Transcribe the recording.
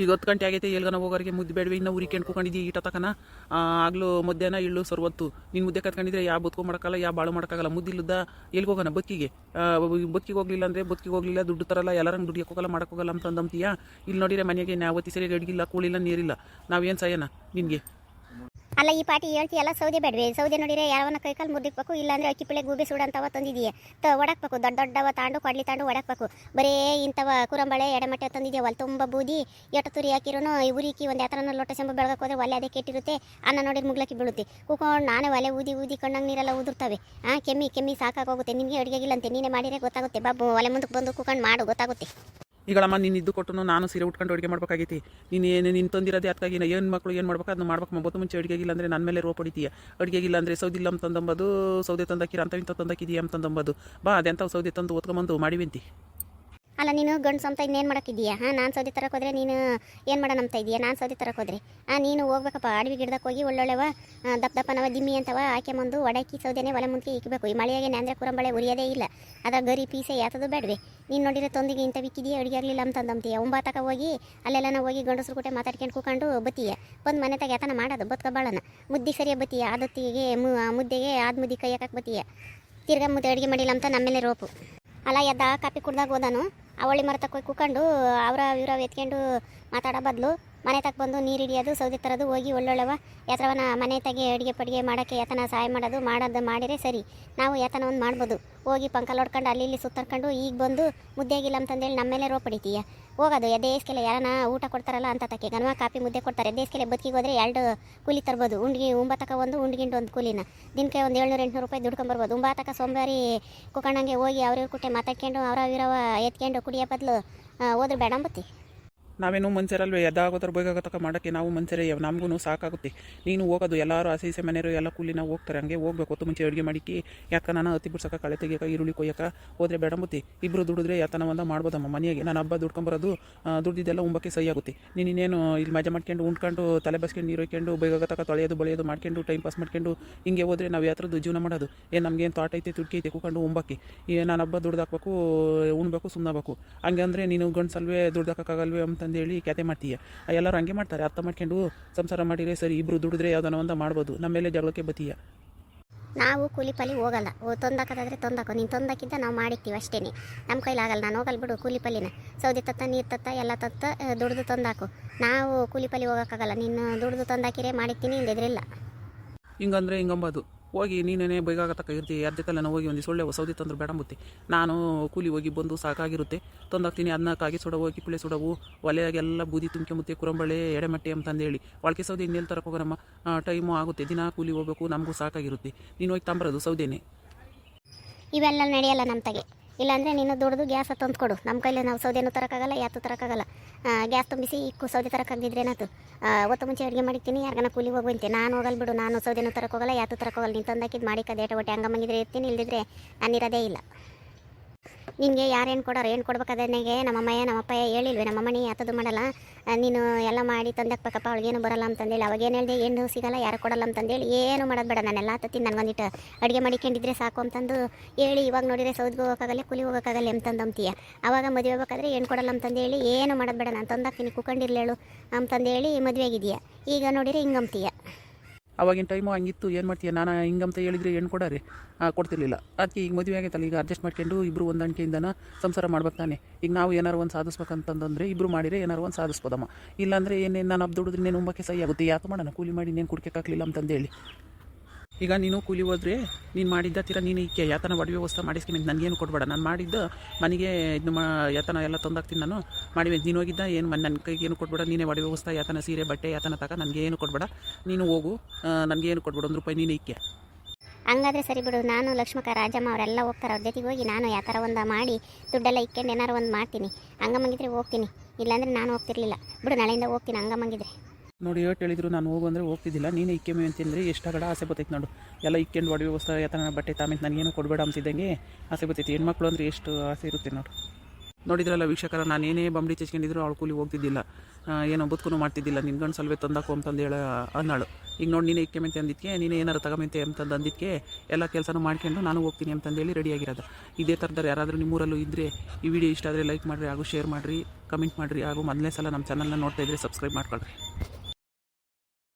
ಈಗ ಹತ್ತು ಗಂಟೆ ಆಗೈತೆ ಎಲ್ಗನ ಹೋಗೋರಿಗೆ ಮುದ್ದೆ ಬೇಡವೆ. ಇನ್ನು ಉರಿ ಕೆಣ್ಕೊಂಡಿದ್ದಿ ಈಟ ತಕನ? ಆಗ್ಲೂ ಮಧ್ಯಾಹ್ನ ಇಳ್ಳು ಸರ್ವತ್ತು. ನೀನು ಮುದ್ದೆ ಕತ್ಕೊಂಡಿದ್ರೆ ಯಾವ ಬದುಕು ಮಾಡೋಕ್ಕಲ್ಲ ಯಾವ ಬಾಳು ಮಾಡೋಕ್ಕಾಗಲ್ಲ. ಮುದ್ದಿಲ್ಲದ ಹೋಗೋಣ? ಬಕ್ಕಿಗೆ. ಬಕ್ಕಿಗೆ ಹೋಗ್ಲಿಲ್ಲ ಅಂದರೆ ಬದುಕಿಗೆ ಹೋಗ್ಲಿಲ್ಲ, ದುಡ್ಡು ತರಲ್ಲ ಎಲ್ಲರಂಗೆ ದುಡ್ಡು ಹೋಗಲ್ಲ ಮಾಡೋಕ್ಕೋಗಲ್ಲ ಅಂತ ಅಂದಂತೀಯ ಇಲ್ಲಿ ನೋಡಿದ್ರೆ ಮನೆಗೆ ಯಾವತ್ತಿ ಸರಿಯಾಗಿ ಅಡುಗಿಲ್ಲ, ಕೂಳಿಲ್ಲ, ನೀರಿಲ್ಲ. ನಾವೇನು ಸಾಯನ ನಿನಗೆ? ಅಲ್ಲ, ಈ ಪಾಟಿ ಹೇಳ್ತೀಯಲ್ಲ ಸೌದೆ ಬೇಡವೆ. ಸೌದೆ ನೋಡಿದ್ರೆ ಯಾವನ ಕೈಕಾಲು ಮುರಿದಿಕ್ಬೇಕು ಇಲ್ಲಾಂದ್ರೆ ಅಕ್ಕಿ ಪಿಳೆ ಗೂಬೆ ಸುಡಂತವ ತಂದಿದೀಯ. ತ, ಒಡಕ್ಬೇಕು, ದೊಡ್ಡ ದೊಡ್ಡವ ತಾಂಡು ಕೊಡ್ಲಿ ತಾಂಡು ಒಡಕ್ಬೇಕು. ಬರೇ ಇಂಥವ ಕುರಂಬಳೆ ಎಡಮಟ್ಟೆ ತಂದಿದ್ಯಾ ಒಲ್ ತುಂಬ ಬೂದಿ, ಎಟ ತುರಿ ಹಾಕಿರೋನು ಉರಿಕಿ ಒಂದು ಯಾತ್ರ ಲೋಟ ಸೆಂಬ ಬೆಳಗಕ್ಕೆ ಹೋದ್ರೆ ಒಲೆ ಅದೇ ಕೆಟ್ಟಿರುತ್ತೆ, ಅನ್ನ ನೋಡಿ ಮುಗ್ಲಕ್ಕಿ ಬೀಳುತ್ತೆ. ಕೂಕೊಂಡು ನಾನೇ ಒಲೆ ಊದಿ ಊದಿ ಕಣ್ಣಂಗೆ ನೀರೆಲ್ಲ ಉದುರ್ತವೆ. ಆ, ಕೆಮ್ಮಿ ಕೆಮ್ಮಿ ಸಾಕಾಗೋಗುತ್ತೆ ನಿಮಗೆ ಅಡುಗೆಗಿಲ್ಲಂತೆ, ನೀನೇ ಮಾಡಿದ್ರೆ ಗೊತ್ತಾಗುತ್ತೆ. ಬಾಬು, ಒಲೆ ಮುಂದಕ್ಕೆ ಬಂದು ಕೂಕೊಂಡು ಮಾಡು, ಗೊತ್ತಾಗುತ್ತೆ. ಈಗಳಮ್ಮ, ನೀನು ಇದ್ದು ಕೊಟ್ಟು ನಾನು ಸೀರೆ ಉಟ್ಕೊಂಡು ಅಡುಗೆ ಮಾಡ್ಬೇಕಾಗೈತಿ. ನೀನು ಏನು ನಿನ್ನ ತಂದಿರೋದು ಅದಕ್ಕಾಗಿ ಏನು ಮಕ್ಕಳು ಏನು ಮಾಡ್ಬೇಕು ಅದನ್ನ ಮಾಡ್ಬೇಕು ಮೊಬತ್ತು ಮುಂಚೆ ಅಡುಗೆಗಿಲ್ಲ ಅಂದರೆ ನನ್ನ ಮೇಲೆ ರೋಪ್ ಹೊಡಿತೀಯ. ಇಲ್ಲ ಅಂದರೆ ಸೌದಿಲ್ಲ ಅಂತಂದಂಬದು, ಸೌದೆ ತಂದಾಕಿರ ಅಂತ ಇಂಥ ತಂದಾಕಿದೀಯ ಅಂತಂದಂಬದು. ಬಾ ಅದೆಂಥ ಸೌದೆ ತಂದು ಓದ್ಕೊಂಬಂದು ಮಾಡಿವಿಂತಿ. ಅಲ್ಲ, ನೀನು ಗಂಡು ಅಂತ ಇನ್ನೇನು ಮಾಡಕ್ಕಿದ್ದೀಯಾ ಹಾಂ, ನಾನು ಸೌದಿ ತರಕ್ಕೆ ಹೋದ್ರೆ ನೀನು ಏನು ಮಾಡೋಣ ಅಂತ ಇದೆಯಾ ನಾನು ಸೌದಿ ತರಕ್ಕೆ ಹೋದ್ರೆ. ಹಾಂ ನೀನು ಹೋಗ್ಬೇಕಪ್ಪ, ಅಡವಿ ಗಿಡದಕ್ಕೆ ಹೋಗಿ ಒಳ್ಳೊಳ್ಳೆವ ದಪ್ಪ ದಪ್ಪನವ ದಿಮ್ಮಿ ಅಂತವ ಹಾಕ್ಯಂಬಂದು ಒಡಕಿ ಸೌದೆನೆ ಒಲೆ ಮುಂದೆ ಇಕ್ಕಬೇಕು ಈ ಮಳೆಯಾಗೆ ಅಂದರೆ ಕುರಂಬಳೆ ಉರಿಯೋದೇ ಇಲ್ಲ. ಅದ ಗರಿ ಪೀಸೆ ಯಾತದು ಬೇಡವೆ. ನೀನು ನೋಡಿರೋ ತೊಂದಿಗೆ ಇಂಥ ವಿಕ್ಕಿದೆಯಾ ಅಡುಗೆ ಆಗಲಿಲ್ಲ ಅಂತಂದಂತೀಯ ಒಂಬತ್ತಕ ಹೋಗಿ ಅಲ್ಲೆಲ್ಲ ಹೋಗಿ ಗಂಡಸರು ಕೂಟೆ ಮಾತಾಡ್ಕೊಂಡು ಕೂಕೊಂಡು ಬತ್ತೀಯ. ಬಂದು ಮನೆ ತಗ ಯಾತನ ಮಾಡೋದು, ಬತ್ಕ ಬಾಳನ. ಮುದ್ದೆ ಸರಿಯ ಬತ್ತೀಯ ಆದತ್ತಿಗೆ ಮುದ್ದೆಗೆ ಆದ ಮುದ್ದೆ ಕೈ ಹಾಕಕ್ಕೆ ಬತ್ತೀಯ. ತಿರ್ಗಾ ಮುದ್ದೆ ಅಡುಗೆ ಮಾಡಿಲ್ಲ ಅಂತ ನಮ್ಮ ಮೇಲೆ ರೋಪು. ಅಲ್ಲ, ಎದ್ದ ಕಾಪಿ ಕುಡ್ದಾಗ ಹೋದನು? ಅವಳಿ ಮರ ತಕ್ಕ ಕುಕೊಂಡು ಅವರ ಇವ್ರ ಎತ್ಕೊಂಡು ಮಾತಾಡೋ ಬದಲು ಮನೆ ತಕ್ಕ ಬಂದು ನೀರು ಹಿಡಿಯೋದು, ಸೌದೆ ತರೋದು, ಹೋಗಿ ಒಳ್ಳೊಳ್ಳೆವ ಯಾತ್ರವನ ಮನೆ ತಗೆ ಅಡುಗೆ ಪಡಿಗೆ ಮಾಡೋಕ್ಕೆ ಯಾತನ ಸಹಾಯ ಮಾಡೋದು ಮಾಡೋದು ಮಾಡಿದರೆ ಸರಿ. ನಾವು ಯಾತನ ಒಂದು ಮಾಡ್ಬೋದು. ಹೋಗಿ ಪಂಕಲ್ ಹೊಡ್ಕೊಂಡು ಅಲ್ಲಿ ಇಲ್ಲಿ ಸುತ್ತರ್ಕೊಂಡು ಈಗ ಬಂದು ಮುದ್ದೆ ಆಗಿಲ್ಲ ಅಂತಂದೇಳಿ ನಮ್ಮ ಮೇಲೆ ರೋಪಡಿತೀಯ ಹೋಗೋದು ಎದ್ದೇಸ್ಕೆಲೆ ಯಾರನ ಊಟ ಕೊಡ್ತಾರಲ್ಲ ಅಂತ ತಕ್ಕೆ. ಗನ್ವ ಕಾಪಿ ಮುದ್ದೆ ಕೊಡ್ತಾರೆ. ಎದ್ದೇಸ್ಕೆಲೆ ಬದುಕಿಗೆ ಹೋದರೆ ಎರಡು ಕೂಲಿ ತರ್ಬೋದು. ಉಂಡ್ಗಿ ಉಂಬತಕ ಒಂದು, ಉಂಡ್ಗಿಂಡು ಒಂದು ಕೂಲಿನ. ದಿನಕ್ಕೆ ಒಂದು ಏಳ್ನೂರು, ಎಂಟುನೂರು ರೂಪಾಯಿ ದುಡ್ಕೊಂಬರ್ಬೋದು ಉಂಬಾತಕ ಸೋಮವಾರಿ ಕುಕಣ್ಣಂಗೆ ಹೋಗಿ ಅವ್ರಿವ್ರ ಕುಟ್ಟೆ ಮಾತಾಡ್ಕೊಂಡು, ಅವರ ಇರವ ಎತ್ಕೊಂಡು ಕುಡಿಯೋ ಬದಲು ಹೋದ್ರೆ ಬೇಡ ಅಂಬತ್ತಿ? ನಾವೇನು ಮನುಷ್ಯರಲ್ವೇ ಎದ್ದಾಗೋದ್ರ ಬೇಕಾಗತಕ್ಕ ಮಾಡೋಕ್ಕೆ ನಾವು ಮನುಷ್ಯರೇ ನಮಗೂ ಸಾಕಾಗುತ್ತೆ. ನೀನು ಹೋಗೋದು, ಎಲ್ಲರೂ ಹಸಿ ಹಸಿ ಮನೆಯವರು, ಎಲ್ಲ ಕೂಲಿ ನಾವು ಹೋಗ್ತಾರೆ, ಹಂಗೆ ಹೋಗ್ಬೇಕು. ಹೊತ್ತು ಮುಂಚೆ ಅಡುಗೆ ಮಾಡಿಕ್ಕೆ ಯಾಕೆ ನಾನು ಹತ್ತಿ ಬಿಡ್ಸೋಕೆ ಕಳೆ ತೆಗಿಯೋಕೆ, ಈರುಳ್ಳಿ ಕೊಯ್ಯೋಕೆ ಹೋದರೆ ಬೇಡಂಬುತ್ತಿ ಇಬ್ಬರು ದುಡಿದ್ರೆ ಯಾತನ ಒಂದು ಮಾಡ್ಬೋದಮ್ಮ ಮನೆಯಾಗೆ. ನಾನು ಹಬ್ಬ ದುಡ್ಕೊಂಬರೋದು ದುಡ್ದಿದ್ದೆಲ್ಲ ಉಂಬಕ್ಕೆ ಸಹಿ ಆಗುತ್ತೆ. ನೀನು ಇನ್ನೇನು ಇಲ್ಲಿ ಮಜಾ ಮಾಡ್ಕೊಂಡು ಉಂಡ್ಕೊಂಡು ತಲೆ ಬಸ್ಕೊಂಡು, ನೀರು ಬೇಗ ತಕ್ಕ ತೊಳೆಯೋದು, ಬಳಿಯೋದು ಮಾಡ್ಕೊಂಡು ಟೈಮ್ ಪಾಸ್ ಮಾಡ್ಕೊಂಡು ಹಿಂಗೆ ಹೋದರೆ ನಾವು ಯಾತ್ರದ್ದು ಜೀವನ ಮಾಡೋದು. ಏನು ನಮಗೇನು ತೋಟ ಐತೆ ತುಡ್ಕಿ ಐತೆ, ಕೂಕೊಂಡು ಉಂಬಕ್ಕೆ. ನಾನು ಹಬ್ಬ ಹಾಕ್ಬೇಕು ಉಣ್ಬೇಕು ಸುಮ್ಮನಾಗಬೇಕು ಹಂಗೆ ಅಂದರೆ ನೀನು ಗಂಡ್ಸಲ್ವೇ ದುಡ್ದು ಹಾಕೋಕ್ಕಾಗಲ್ವೇ ಅಂತಂದೇಳಿ ಕ್ಯಾತೆ ಮಾಡ್ತೀಯ. ಎಲ್ಲರೂ ಹಂಗೆ ಮಾಡ್ತಾರೆ. ಅರ್ಥ ಮಾಡ್ಕೊಂಡು ಸಂಸಾರ ಮಾಡಿದ್ರೆ ಸರಿ ಇಬ್ಬರು ದುಡಿದ್ರೆ ಯಾವ್ದಾನ ಒಂದು ಮಾಡ್ಬೋದು. ನಮ್ಮ ಮೇಲೆ ಜಗಳಕ್ಕೆ ಬತ್ತೀಯ ನಾವು ಕೂಲಿ ಪಾಲಿ ಹೋಗಲ್ಲ. ಓ ತೊಂದಕ್ಕದಾದರೆ ತೊಂದಾಕೋ. ನೀನು ತೊಂದಕ್ಕಿಂತ ನಾವು ಮಾಡಿರ್ತೀವಿ ಅಷ್ಟೇ ನಮ್ಮ ಕೈಲಾಗಲ್ಲ ನಾನು ಹೋಗಲ್ಲ ಬಿಡು ಕೂಲಿ ಪಲ್ಲಿನ. ಸೌದಿ ತತ್ತ ನೀರು ತತ್ತ ಎಲ್ಲ ತತ್ತ ದುಡ್ದು ತಂದಾಕು. ನಾವು ಕೂಲಿ ಪಾಲಿ ಹೋಗೋಕ್ಕಾಗಲ್ಲ. ನೀನು ದುಡ್ದು ತಂದಾಕಿರೇ ಮಾಡಿರ್ತೀನಿ ಇಲ್ಲದಿದ್ರಿಲ್ಲ ಹಿಂಗಂದ್ರೆ ಹಿಂಗಂಬದು. ಹೋಗಿ ನೀನೇ ಬೈಗಾಗತಕ್ಕ ಇರ್ತೀವಿ ಯಾರ ಜೊತೆ ನಾನು ಹೋಗಿ ಒಂದು ಸೊಳ್ಳೆ ಸೌದಿ ತಂದ್ರೆ ಮುತ್ತಿ. ನಾನು ಕೂಲಿ ಹೋಗಿ ಬಂದು ಸಾಕಾಗಿರುತ್ತೆ. ತಂದಾಗ್ತೀನಿ ಅದನ್ನಕ್ಕಾಗಿ ಸುಡ ಹೋಗಿ ಸೊಡವು ಸುಡವು, ಒಲೆಯಾಗೆಲ್ಲ ಬೂದಿ ಮುತ್ತಿ, ಕುರಂಬಳೆ, ಎಡೆಮಟ್ಟೆ ಅಂತಂದೇಳಿ ಒಳಕೆ ಸೌದೆ ಇನ್ನೆಲ್ಲಿ ತರಕ್ಕೆ ಹೋಗೋರಮ್ಮ? ಟೈಮು ಆಗುತ್ತೆ. ದಿನ ಕೂಲಿ ಹೋಗ್ಬೇಕು, ನಮಗೂ ಸಾಕಾಗಿರುತ್ತೆ. ನೀನು ಹೋಗಿ ತಂಬರೋದು ಸೌದೇನೆ. ಇವೆಲ್ಲ ನಡೆಯಲ್ಲ ನಮ್ಮ ತಗೆ. ಇಲ್ಲಾಂದರೆ ನೀನು ದುಡ್ದು ಗ್ಯಾಸ್ ತಂದು ಕೊಡು. ನಮ್ಮ ಕೈಲಿ ನಾವು ಸೌದೆನೂ ತರೋಕ್ಕಾಗಲ್ಲ ಯಾತು ತರೋಕ್ಕಾಗಲ್ಲ. ಗ್ಯಾಸ್ ತುಂಬಿಸಿ ಇಕ್ಕು ಸೌದೆ ತರೋಕ್ಕಾಗದಿದ್ರೆ ಏನಾಯ್ತು? ಒತ್ತು ಮುಂಚೆ ಅಡುಗೆ ಮಾಡಿರ್ತೀನಿ, ಯಾರಿಗಾನ ಕೂಲಿ ಹೋಗುವಂತೆ ನಾನು ಹೋಗಲ್ಲ ಬಿಡು, ನಾನು ಸೌದೆನೂ ತರೋಕ್ಕೋಗಲ್ಲ ಯಾತು ತರೋಕ್ಕೋಗಲ್ಲ ನೀನು ತಂದಾಕಿದ್ದು ಮಾಡಿ ಕದೇಟ ಹೊಟ್ಟೆ ಹಂಗಮ್ಮಂಗಿದ್ರೆ ಇರ್ತೀನಿ ಇಲ್ಲದಿದ್ರೆ ಇರೋದೇ ಇಲ್ಲ. ನಿನಗೆ ಯಾರೇನು ಕೊಡೋರು ಏನು ನಮ್ಮ ನಮ್ಮಮ್ಮಯ್ಯ, ನಮ್ಮಪ್ಪಯ್ಯ ಹೇಳಿಲ್ವೇ ನಮ್ಮಮ್ಮನಿ ಯಾತದು ಮಾಡಲ್ಲ. ನೀನು ಎಲ್ಲ ಮಾಡಿ ತಂದಾಕ್ಬೇಕಪ್ಪ ಅವಳಿಗೇನು ಬರಲ್ಲ ಅಂತಂದೇಳಿ, ಅವಾಗೇನು ಹೇಳಿದೆ, ಏನು ಸಿಗಲ್ಲ, ಯಾರು ಕೊಡಲ್ಲ ಅಂತಂದೇಳಿ ಏನು ಮಾಡೋದು ಬೇಡ. ನಾನೆಲ್ಲ ತತ್ತೀನಿ ನನಗೊಂದಿಟ್ಟು ಅಡುಗೆ ಮಾಡಿಕೊಂಡಿದ್ರೆ ಸಾಕು ಅಂತಂದು ಹೇಳಿ, ಇವಾಗ ನೋಡಿದ್ರೆ ಸೌದ್ಗೆ ಹೋಗೋಕ್ಕಾಗಲ್ಲ, ಕೂಲಿ ಹೋಗೋಕ್ಕಾಗಲ್ಲ ಅಂತಂದು ಅಂತೀಯ ಅವಾಗ ಮದುವೆ ಹೋಗ್ಬೇಕಾದ್ರೆ ಏನು ಕೊಡಲ್ಲ ಅಂತಂದೇಳಿ, ಏನು ಮಾಡೋದು ಬೇಡ. ನಾನು ತಂದಾಕ್ತೀನಿ ಕುಕೊಂಡಿರ್ಲೇಳು ಅಂತಂದೇಳಿ ಮದುವೆ ಆಗಿದೆಯಾ ಈಗ ನೋಡಿದ್ರೆ ಹಿಂಗಂತೀಯ ಅವಾಗಿನ ಟೈಮು ಹಂಗಿತ್ತು, ಏನು ಮಾಡ್ತೀಯ? ನಾನು ಹಿಂಗಂತ ಹೇಳಿದ್ರೆ ಹೆಣ್ಣು ಕೊಡಾರೆ ಕೊಡ್ತಿರ್ಲಿಲ್ಲ. ಅದಕ್ಕೆ ಈಗ ಮದುವೆ ಆಗೈತಲ್ಲ, ಈಗ ಅಡ್ಜಸ್ಟ್ ಮಾಡ್ಕೊಂಡು ಇಬ್ಬರು ಹೊಂದಾಣಿಕೆಯಿಂದನ ಸಂಸಾರ ಮಾಡ್ಬೇಕು ತಾನೆ. ಈಗ ನಾವು ಏನಾರು ಒಂದು ಸಾಧಿಸ್ಬೇಕಂತಂದ್ರೆ ಇಬ್ಬರು ಮಾಡಿದರೆ ಏನಾರು ಒಂದು ಸಾಧಿಸ್ಬೋದಮ್ಮ. ಇಲ್ಲಾಂದರೆ ಏನೇನು ನಾನು ಹಬ್ಬ ದುಡಿದ್ರೆ ನೀನು ಉಂಬಕ್ಕೆ ಸಹಿ ಆಗುತ್ತೆ. ಯಾಕೆ ಮಾಡೋಣ ಕೂಲಿ ಮಾಡಿ ನೀನು ಕುಡ್ಕೋಕ್ಕಾಗಲಿಲ್ಲ ಅಂತಂದೇಳಿ. ಈಗ ನೀನು ಕೂಲಿ ಹೋದ್ರೆ ನೀನು ಮಾಡಿದ್ದ ತೀರ ನೀನು ಈಕೆ ಯಾತನ ಒಡವೆ ವ್ಯವಸ್ಥೆ ಮಾಡಿಸ್ತೀನಿ ನನಗೇನು ಕೊಡಬೇಡ. ನಾನು ಮಾಡಿದ್ದು ಮನೆಗೆ ಇದು ಮಾ ಯಾತನ ಎಲ್ಲ ತಂದಾಗ್ತೀನಿ ನಾನು. ಮಾಡಿ ನೀನು ಹೋಗಿದ್ದ, ಏನು ನನ್ನ ಕೈಗೆ ಏನು ಕೊಡಬೇಡ. ನೀನೇ ಒಡವೆ ವ್ಯವಸ್ಥೆ, ಯಾತನ ಸೀರೆ, ಬಟ್ಟೆ, ಯಾತನ ತಕ ಏನು ಕೊಡಬೇಡ. ನೀನು ಹೋಗು ನನಗೇನು ಕೊಡಬೇಡ. ಒಂದು ರೂಪಾಯಿ ನೀನು ಇಕ್ಕೆ. ಹಂಗಾದ್ರೆ ಸರಿ ಬಿಡು. ನಾನು ಲಕ್ಷ್ಮಕ್ಕ, ರಾಜಮ್ಮ ಅವರೆಲ್ಲ ಹೋಗ್ತಾರೆ. ಅವ್ರ ಜೊತೆಗೆ ಹೋಗಿ ನಾನು ಯಾವ ಥರ ಒಂದು ಮಾಡಿ, ದುಡ್ಡೆಲ್ಲ ಇಕ್ಕೊಂಡು ಏನಾರು ಒಂದು ಮಾಡ್ತೀನಿ. ಹಂಗಮ್ಮಂಗಿದ್ರೆ ಹೋಗ್ತೀನಿ. ಇಲ್ಲಾಂದರೆ ನಾನು ಹೋಗ್ತಿರ್ಲಿಲ್ಲ. ಬಿಡು, ನಾಳೆಯಿಂದ ಹೋಗ್ತೀನಿ ಹಂಗಮ್ಮಂಗಿದ್ರೆ ನೋಡಿ ಏಟ್ ಹೇಳಿದ್ರು ನಾನು ಹೋಗು ಅಂದರೆ ಹೋಗ್ತಿದ್ದಿಲ್ಲ. ನೀನು ಇಕ್ಕೆಮೆ ಎಷ್ಟು ಎಷ್ಟಾಗಡ ಆಸೆ ಬರ್ತೈತೆ ನೋಡು. ಎಲ್ಲ ಇಕ್ಕೆಂಡು ಒಡವೆ ವ್ಯವಸ್ಥೆ ಯಾತನ ಬಟ್ಟೆ ತಾಮಿಂತ ನನಗೇನು ಕೊಡಬೇಡ ಅಂತಿದ್ದಂಗೆ ಆಸೆ ಬರ್ತೈತಿ ಹೆಣ್ಮಕ್ಳು ಅಂದರೆ ಎಷ್ಟು ಆಸೆ ಇರುತ್ತೆ ನೋಡು. ನೋಡಿದ್ರಲ್ಲ ವೀಕ್ಷಕರ ನಾನೇನೇ ಬಂಬಡಿ ಚಚ್ಕೊಂಡಿದ್ರು ಅವಳು ಕೂಲಿ ಹೋಗ್ತಿದ್ದಿಲ್ಲ. ಏನೋ ಬದುಕು ಮಾಡ್ತಿದ್ದಿಲ್ಲ. ನಿನ್ನ ಗಂಡು ಸಲ್ವೇ ತಂದಾಕು ಅಂತಂದು ಹೇಳ ಅನ್ನಾಳು ಈಗ ನೋಡಿ, ನೀನೇ ಇಕ್ಕೆ ಅಂತ ಅಂದಿದ್ಕೆ, ನೀನು ಏನಾರು ತಗೊಂಬಂತೆ ಅಂತಂದು ಅಂದಿದ್ಕೆ ಎಲ್ಲ ಕೆಲಸನೂ ಮಾಡ್ಕೊಂಡು ನಾನು ಹೋಗ್ತೀನಿ ಅಂತಂದೇಳಿ ರೆಡಿ ಆಗಿರೋದು. ಇದೇ ಥರದವ್ರು ಯಾರಾದರೂ ನಿಮ್ಮೂರಲ್ಲೂ ಇದ್ದರೆ ಈ ವಿಡಿಯೋ ಇಷ್ಟ ಆದರೆ ಲೈಕ್ ಮಾಡಿರಿ, ಹಾಗೂ ಶೇರ್ ಮಾಡಿರಿ ಕಮೆಂಟ್ ಮಾಡಿರಿ, ಹಾಗೂ ಮೊದಲನೇ ಸಲ ನಮ್ಮ ಚಾನಲ್ನ ನೋಡ್ತಾ ಇದ್ದರೆ ಸಬ್ಸ್ಕ್ರೈಬ್ ಮಾಡ್ಕೊಳ್ರಿ.